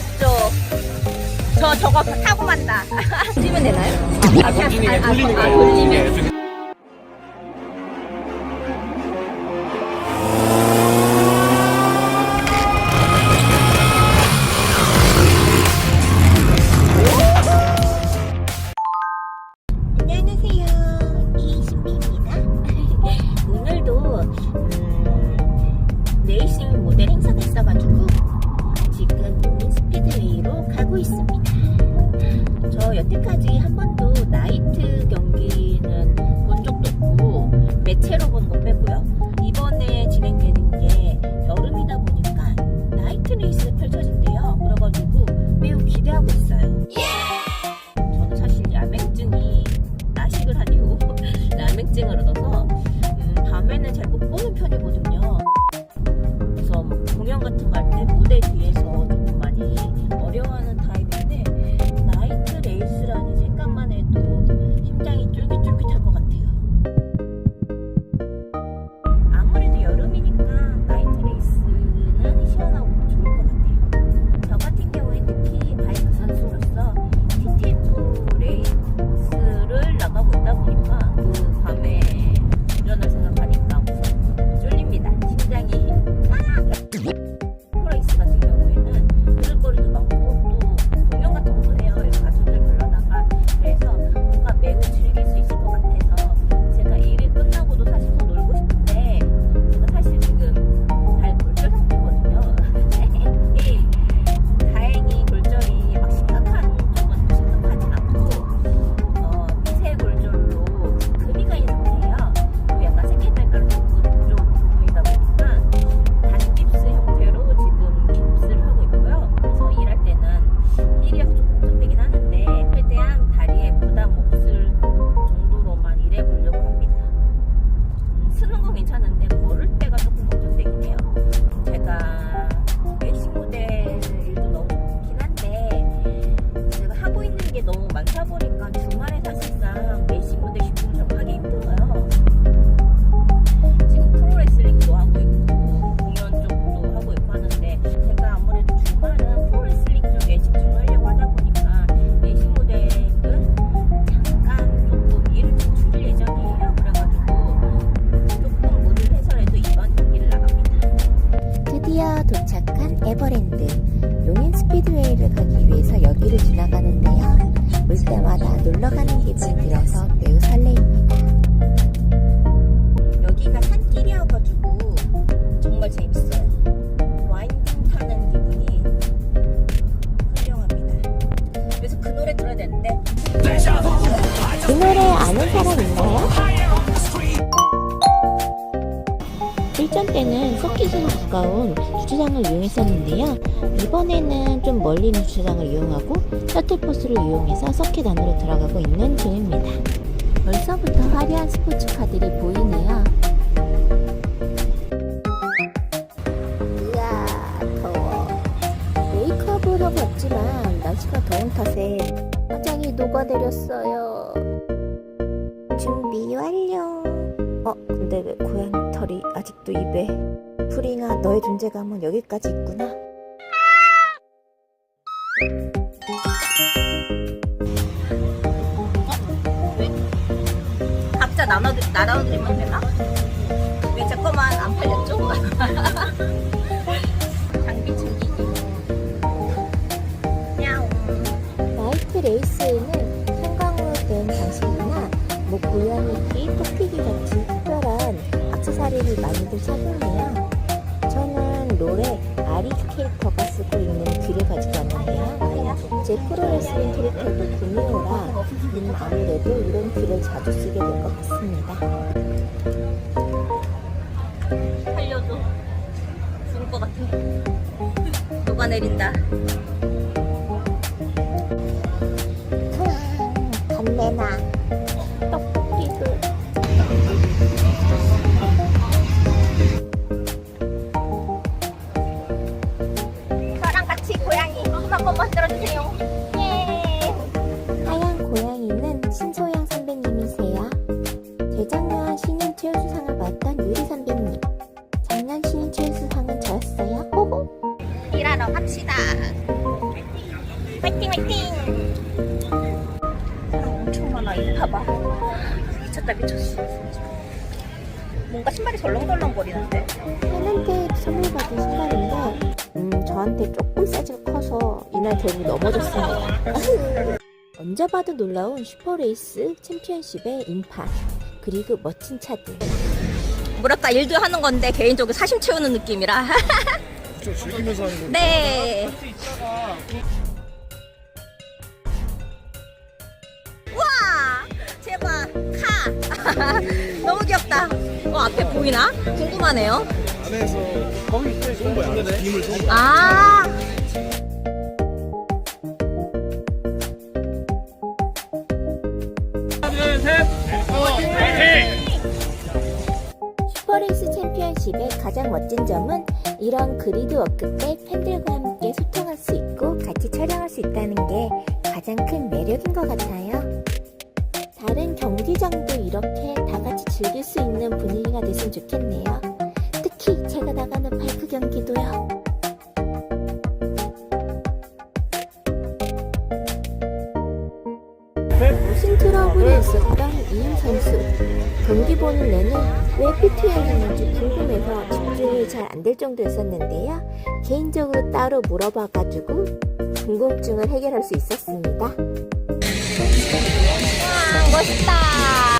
귀엽죠? 저 저거 타고 만다. 뛰면 아, 되나요? 아, 아, 아, 아, 아, 돌리면. 이번에는 좀 멀리 있는 주차장을 이용하고 셔틀버스를 이용해서 서킷 안으로 들어가고 있는 중입니다. 벌써부터 화려한 스포츠카들이 보이네요. 이야 더워. 메이크업을 하고 왔지만 날씨가 더운 탓에 화장이 녹아내렸어요. 준비 완료. 어 근데 왜 고양이 털이 아직도 입에? 프리나 너의 존재감은 여기까지 있구나. 나눠 날아드리면 되나? 왜 자꾸만 안 팔렸죠? 장비 챙기기. 바이크 레이스에는 형광으로 장식이나 목 뭐 고양이끼, 토끼기 같이 특별한 악세사리를 많이들 착용해요. 저는 마리 캐릭터가 쓰고 있는 귀를 가지고 왔는데요. 제 프로레슬링 캐릭터도 구미호라 음, 아무래도 이런 귀를 자주 쓰게 될 것 같습니다. 살려줘. 죽을 것 같아. 녹아내린다. 담배나. 덜렁덜렁 거리는데? 팬한테 선물 받은 신발인데 음 저한테 조금 사이즈가 커서 이날 결국 넘어졌습니다. 언제 봐도 놀라운 슈퍼레이스 챔피언십의 인파 그리고 멋진 차들. 뭐랄까 일도 하는 건데 개인적으로 사심 채우는 느낌이라. 좀 즐기면서 하는 거. 네. 와! 제발 카! 너무 귀엽다 보이나? 궁금하네요 안에서 거기 쏜 거야. 빔을 쏜 거야. 아 슈퍼레이스 챔피언십의 가장 멋진 점은 이런 그리드 워크 때 팬들과 함께 소통할 수 있고 같이 촬영할 수 있다는 게 가장 큰 매력인 것 같아요. 즐길 수 있는 분위기가 됐으면 좋겠네요. 특히 제가 나가는 바이크 경기도요. 무슨 트러블이 있었던 이인 선수. 경기 보는 내내 왜 PT였는지 궁금해서 집중이 잘 안 될 정도였었는데요. 개인적으로 따로 물어봐가지고 궁금증을 해결할 수 있었습니다. 와, 멋있다.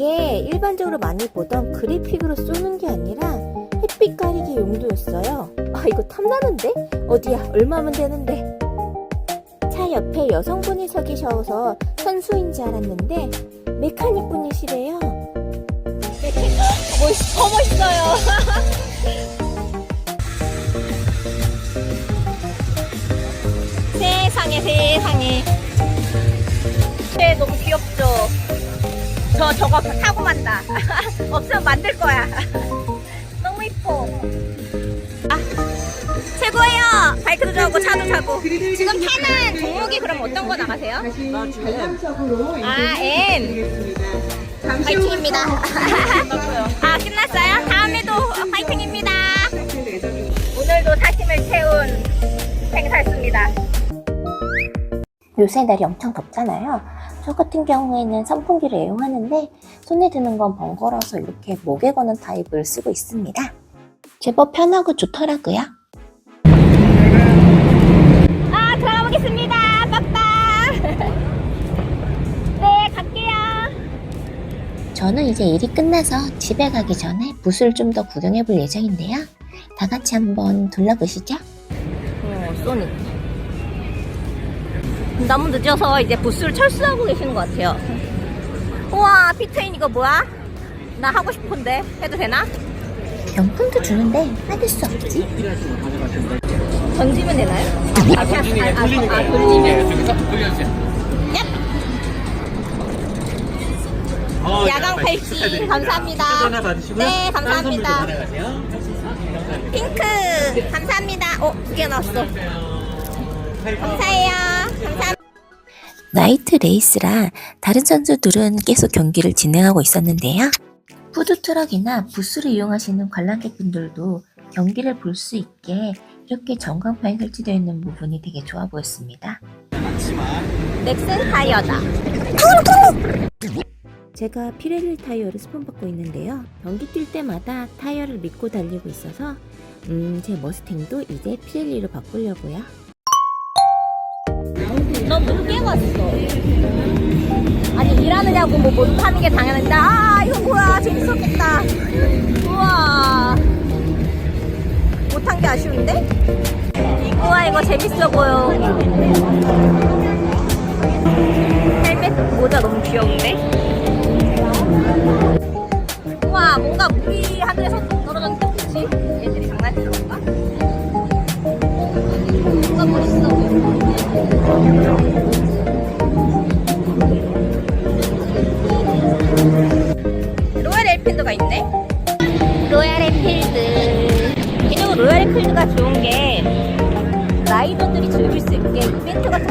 이게 일반적으로 많이 보던 그래픽으로 쏘는 게 아니라 햇빛 가리기 용도였어요. 아, 이거 탐나는데? 어디야? 얼마면 되는데? 차 옆에 여성분이 서 계셔서 선수인지 알았는데 메카닉 분이시래요. 멋있, 더 멋있어요. 세상에, 세상에. 저 저거 타고 만다. 없으면 만들 거야. 너무 이뻐. 아, 최고예요. 바이크도 타고 차도 타고. 지금 타는 종목이 그럼 어떤 거 나가세요? 아, M. 파이팅입니다. 아, 끝났어요? 다음에도 파이팅입니다. 오늘도 사심을 채운 행사였습니다. 요새 날이 엄청 덥잖아요. 저 같은 경우에는 선풍기를 애용하는데 손에 드는 건 번거로워서 이렇게 목에 거는 타입을 쓰고 있습니다. 제법 편하고 좋더라고요. 아, 들어가 보겠습니다. 빠빠. 네, 갈게요. 저는 이제 일이 끝나서 집에 가기 전에 붓을 좀 더 구경해 볼 예정인데요. 다 같이 한번 둘러보시죠. 어, 소니. 너무 늦어서 이제 부스를 철수하고 계시는 것 같아요. 우와, 피트인 이거 뭐야? 나 하고 싶은데 해도 되나? 명품도 주는데 빠질 수 없지. 던지면 되나요? 아, 그냥 아, 아, 아, 아, 돌리면. 야광 팔찌 감사합니다. 네, 감사합니다. 핑크 감사합니다. 어, 두 개 나왔어. 감사해요. 나이트 레이스라 다른 선수들은 계속 경기를 진행하고 있었는데요. 푸드트럭이나 부스를 이용하시는 관람객분들도 경기를 볼 수 있게 이렇게 전광판이 설치되어 있는 부분이 되게 좋아 보였습니다. 넥슨 타이어다. 제가 피렐리 타이어를 스폰받고 있는데요. 경기 뛸 때마다 타이어를 믿고 달리고 있어서 음, 제 머스탱도 이제 피렐리로 바꾸려고요. 너 문게 왔어. 아니 일하느냐고 뭐 못하는 게 당연한데 아 이거 뭐야 재밌었겠다. 우와 못한 게 아쉬운데? 우와 이거 재밌어 보여. 헬멧 모자 너무 귀여운데?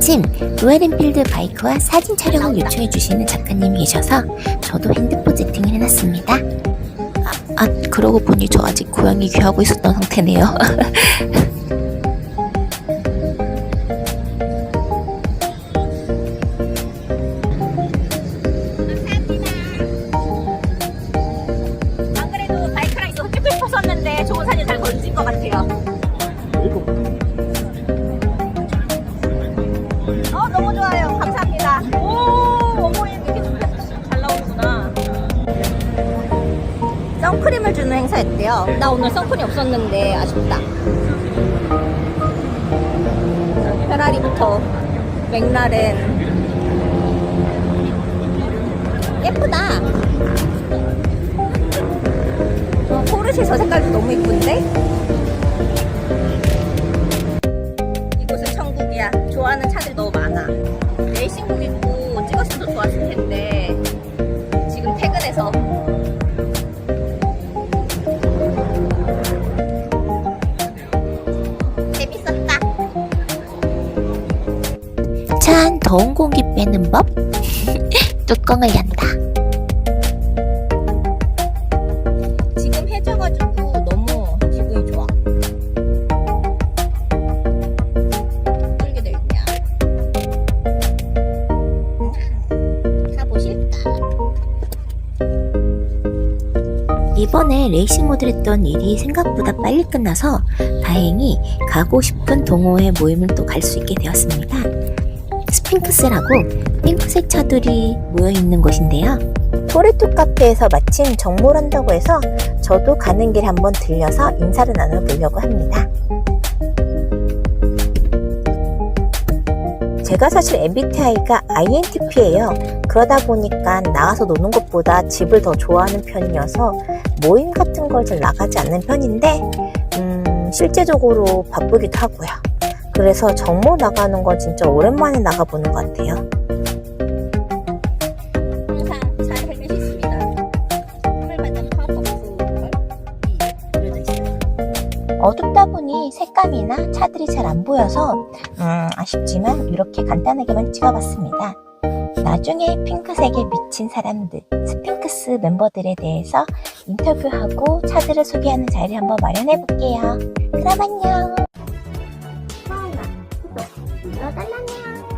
마침 로얄엔필드 바이크와 사진 촬영을 요청해 주시는 작가님이 계셔서 저도 핸드폰 세팅을 해놨습니다. 아, 아 그러고 보니 저 아직 고양이 귀하고 있었던 상태네요. 행사였대요 나 오늘 선크림 없었는데 아쉽다 페라리부터 맥라렌 예쁘다 어, 포르쉐 저 색깔도 너무 이쁜데? 이곳은 천국이야. 좋아하는 차들 너무 많아. 레이싱복 입고 더운 공기 빼는 법? 뚜껑을 연다. 지금 해져가지고 너무 기분이 좋아. 있냐? 음, 가보실까? 이번에 레이싱 모드를 했던 일이 생각보다 빨리 끝나서 다행히 가고 싶은 동호회 모임을 또 갈 수 있게 되었습니다. 스핑크스라고 핑크색 차들이 모여 있는 곳인데요. 토레토 카페에서 마침 정모를 한다고 해서 저도 가는 길 한번 들려서 인사를 나눠보려고 합니다. 제가 사실 MBTI가 INTP예요. 그러다 보니까 나가서 노는 것보다 집을 더 좋아하는 편이어서 모임 같은 걸 잘 나가지 않는 편인데 음, 실제적으로 바쁘기도 하고요. 그래서 정모 나가는 건 진짜 오랜만에 나가보는 것 같아요. 어둡다 보니 색감이나 차들이 잘 안 보여서 음, 아쉽지만 이렇게 간단하게만 찍어봤습니다. 나중에 핑크색에 미친 사람들, 스핑크스 멤버들에 대해서 인터뷰하고 차들을 소개하는 자리를 한번 마련해 볼게요. 그럼 안녕. 눌러달라냥.